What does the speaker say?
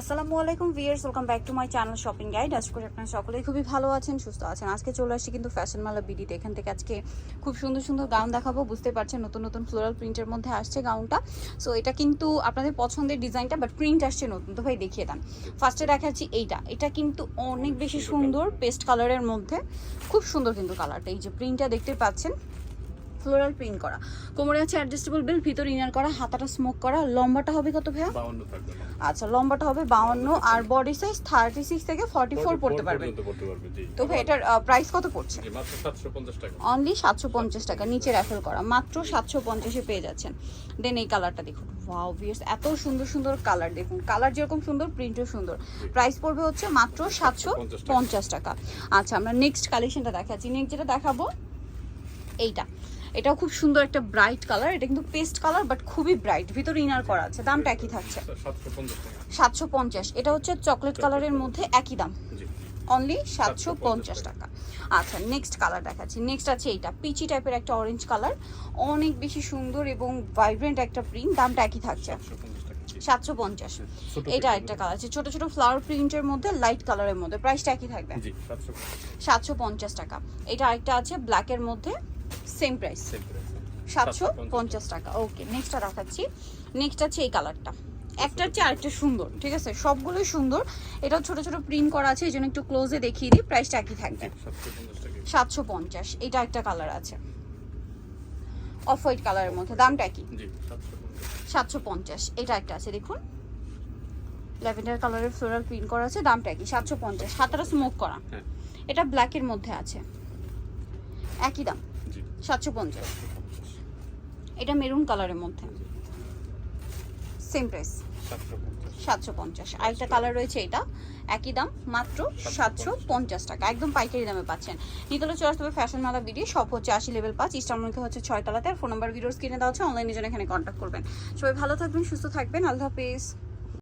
আসসালামু আলাইকুম viewers welcome back to my channel shopping guide. আশা করি আপনারা সকলেই খুবই ভালো আছেন, সুস্থ আছেন। আজকে চলে আসছি কিন্তু ফ্যাশন মালা বিডিতে এখান থেকে আজকে খুব সুন্দর সুন্দর গাউন দেখাবো, বুঝতে পারছেন, নতুন নতুন ফ্লোরাল প্রিন্টের মধ্যে আসছে গাউনটা। সো এটা কিন্তু আপনাদের পছন্দের ডিজাইনটা বাট প্রিন্ট আসছে নতুন। তো ভাই, দেখিয়ে দেন। ফার্স্টে দেখাচ্ছি এইটা। এটা কিন্তু অনেক বেশি সুন্দর পেস্ট কালারের মধ্যে। খুব সুন্দর কিন্তু কালারটা এই যে প্রিন্টটা দেখতে পাচ্ছেন ফ্লোরাল প্রিন্ট করা। কোমরে আছে অ্যাডজাস্টেবল বেল ভিতর ইনার করা হাতাটা স্মোক করা। লম্বাটা হবে কত ভাইয়া? আচ্ছা লম্বাটা হবে বাউন্ন আর বডি সাইজ থার্টি সিক্স থেকে ফর্টি ফোর পড়তে পারবে। পর্যন্ত পড়তে পারবে, জি। তো ভাই এটার প্রাইস কত পড়ছে? জি, মাত্র 750 টাকা। অনলি সাতশো পঞ্চাশ টাকা নিচে র্যাফেল করা। মাত্র সাতশো পঞ্চাশে পেয়ে যাচ্ছেন। দেন এই কালারটা দেখুন। ওয়াও এত সুন্দর সুন্দর কালার দেখুন। কালার যেরকম সুন্দর প্রিন্টও সুন্দর। প্রাইস পড়বে হচ্ছে মাত্র সাতশো পঞ্চাশ টাকা। আচ্ছা আমরা নেক্সট কালেকশনটা দেখাচ্ছি। নেক্সট যেটা দেখাবো এইটা। এটাও খুব সুন্দর একটা ব্রাইট কালার এটা কিন্তু পেস্ট কালার বাট খুবই ব্রাইট ভিতরে ইনার করা আছে দামটা একই থাকছে। 750 টাকা। সাতশো পঞ্চাশ এটা হচ্ছে চকলেট কালারের মধ্যে একই দাম। জি। অনলি সাতশো পঞ্চাশ টাকা। আচ্ছা নেক্সট কালার দেখাচ্ছি। নেক্সট আছে এইটা পিচি টাইপের একটা অরেঞ্জ কালার অনেক বেশি সুন্দর এবং ভাইব্রেন্ট একটা প্রিন্ট দামটা একই থাকছে। 750 সাতশো পঞ্চাশ। এটা একটা কালার আছে ছোট ছোট ফ্লাওয়ার প্রিন্টের মধ্যে লাইট কালারের মধ্যে। প্রাইসটা একই থাকবে। জি, 750 সাতশো পঞ্চাশ টাকা। এটা আরেকটা আছে ব্ল্যাকের মধ্যে। Same price. সাতশো পঞ্চাশ টাকা। ওকে নেক্সটটা দেখাচ্ছি। নেক্সট আছে এই কালারটা একটার চেয়ে আরেকটা সুন্দর ঠিক আছে? সবগুলোই সুন্দর। এটাও ছোট ছোট প্রিন্ট করা আছে এই জন্য একটু ক্লোজে দেখিয়ে দিই প্রাইসটা একই থাকবে। 750 সাতশো পঞ্চাশ এটা একটা কালার আছে। অফ হোয়াইট কালারের মধ্যে দামটা কি? সাতশো পঞ্চাশ। এটা একটা আছে দেখুন। ল্যাভেন্ডার কালারের ফ্লোরাল প্রিন্ট করা আছে দামটা কি? সাতশো পঞ্চাশ হাতাটা স্মোক করা। হ্যাঁ। এটা ব্ল্যাকের মধ্যে আছে। একই দাম। সাতশো পঞ্চাশ। 750 এটা মেরুন কালারের মধ্যে। সেম প্রাইস 750 সাতশো পঞ্চাশ। আরেকটা কালার রয়েছে এটা। একই দাম মাত্র সাতশো পঞ্চাশ। টাকা। একদম পাইকারি দামে পাচ্ছেন। নিতলে চলে আসতে হবে ফ্যাশন মালা বিডি সব হচ্ছে আশি লেভেল পাঁচ ইস্টারমুখে হচ্ছে ছয় তলাতে আর ফোন নাম্বার ভিডিও কিনে দেওয়া হচ্ছে অনলাইনে জন্য এখানে কন্ট্যাক্ট করবেন। সবাই ভালো থাকবেন সুস্থ থাকবেন। আল্লাহ হাফিজ।